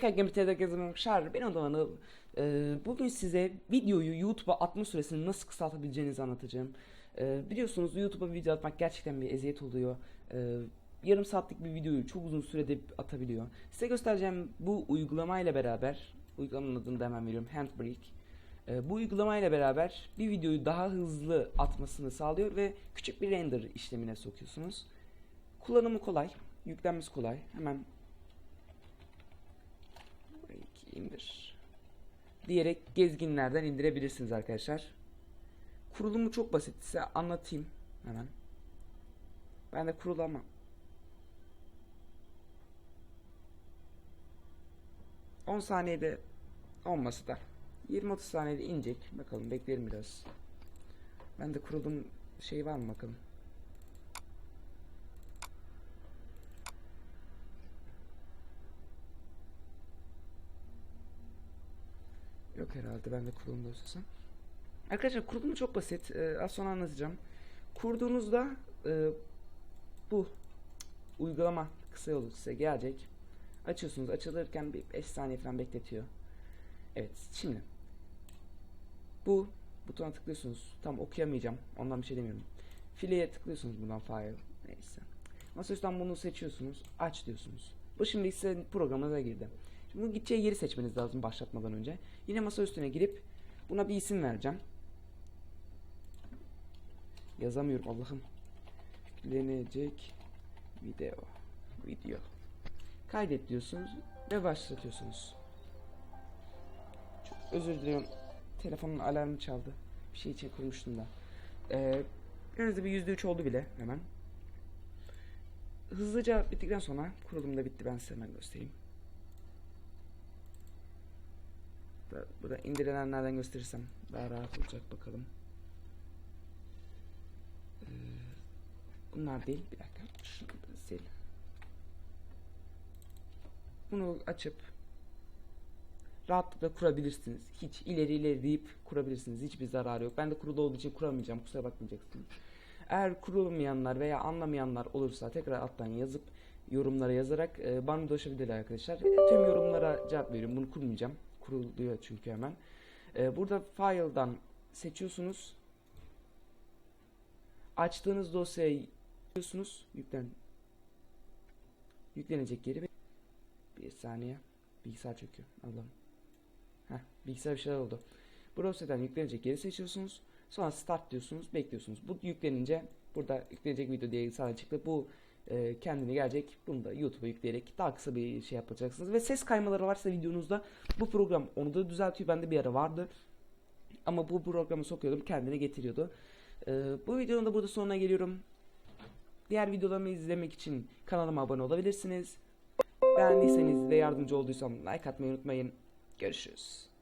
Gameplay gezmek şar ben Ondan Anıl. Ee, bugün size videoyu YouTube'a atma süresini nasıl kısaltabileceğinizi anlatacağım. Ee, biliyorsunuz YouTube'a video atmak gerçekten bir eziyet oluyor. Ee, yarım saatlik bir videoyu çok uzun sürede atabiliyor. Size göstereceğim bu uygulamayla beraber, uygulamanın adını da hemen veriyorum, Handbrake. Ee, bu uygulamayla beraber bir videoyu daha hızlı atmasını sağlıyor ve küçük bir render işlemine sokuyorsunuz. Kullanımı kolay, yüklenmesi kolay. Hemen indir diyerek gezginlerden indirebilirsiniz arkadaşlar. Kurulumu çok basit. Size anlatayım hemen. Ben de kurulama. ...10 saniyede olması da 20-30 saniyede inecek. Bakalım bekleyelim biraz. Ben de kurulum şey var mı bakalım. Yok herhalde ben de kurulum dosyası. Arkadaşlar kurulumu çok basit. Ee, az sonra anlatacağım. Kurduğunuzda e, bu uygulama kısa yolu size gelecek. Açıyorsunuz. Açılırken bir 5 saniye falan bekletiyor. Evet şimdi bu butona tıklıyorsunuz. Tam okuyamayacağım. Ondan bir şey demiyorum. Fileye tıklıyorsunuz buradan file. Neyse. Masaüstünden bunu seçiyorsunuz. Aç diyorsunuz. Bu şimdi size programınıza girdi. Şimdi bu gideceği yeri seçmeniz lazım başlatmadan önce. Yine masa üstüne girip buna bir isim vereceğim. Yazamıyorum Allah'ım. Yüklenecek video. Video. Kaydet diyorsunuz ve başlatıyorsunuz. Çok özür diliyorum. Telefonun alarmı çaldı. Bir şey için kurmuştum da. Ee, bir %3 oldu bile hemen. Hızlıca bittikten sonra kurulum da bitti. Ben size hemen göstereyim. Da, burada indirilenlerden gösterirsem daha rahat olacak bakalım. Ee, bunlar değil. Bir dakika. Şunu da sil. Bunu açıp rahatlıkla kurabilirsiniz. Hiç ileri ileri deyip kurabilirsiniz. Hiçbir zararı yok. Ben de kurulu olduğu için kuramayacağım. Kusura bakmayacaksınız. Eğer kurulmayanlar veya anlamayanlar olursa tekrar alttan yazıp yorumlara yazarak e, bana ulaşabilirler arkadaşlar. Tüm yorumlara cevap veriyorum. Bunu kurmayacağım. Kuruluyor çünkü hemen. E, burada file'dan seçiyorsunuz. Açtığınız dosyayı yüklüyorsunuz. Yüklen yüklenecek yeri bir saniye. Bilgisayar çöküyor. Allah'ım. Heh, bilgisayar bir şeyler oldu. Browser'dan yüklenecek yeri seçiyorsunuz. Sonra start diyorsunuz. Bekliyorsunuz. Bu yüklenince burada yüklenecek video diye sana çıktı. Bu e, kendine gelecek. Bunu da YouTube'a yükleyerek daha kısa bir şey yapacaksınız. Ve ses kaymaları varsa videonuzda bu program onu da düzeltiyor. Bende bir ara vardı. Ama bu programı sokuyordum. Kendine getiriyordu. E, bu videonun da burada sonuna geliyorum. Diğer videolarımı izlemek için kanalıma abone olabilirsiniz. Beğendiyseniz ve yardımcı olduysam like atmayı unutmayın. Görüşürüz.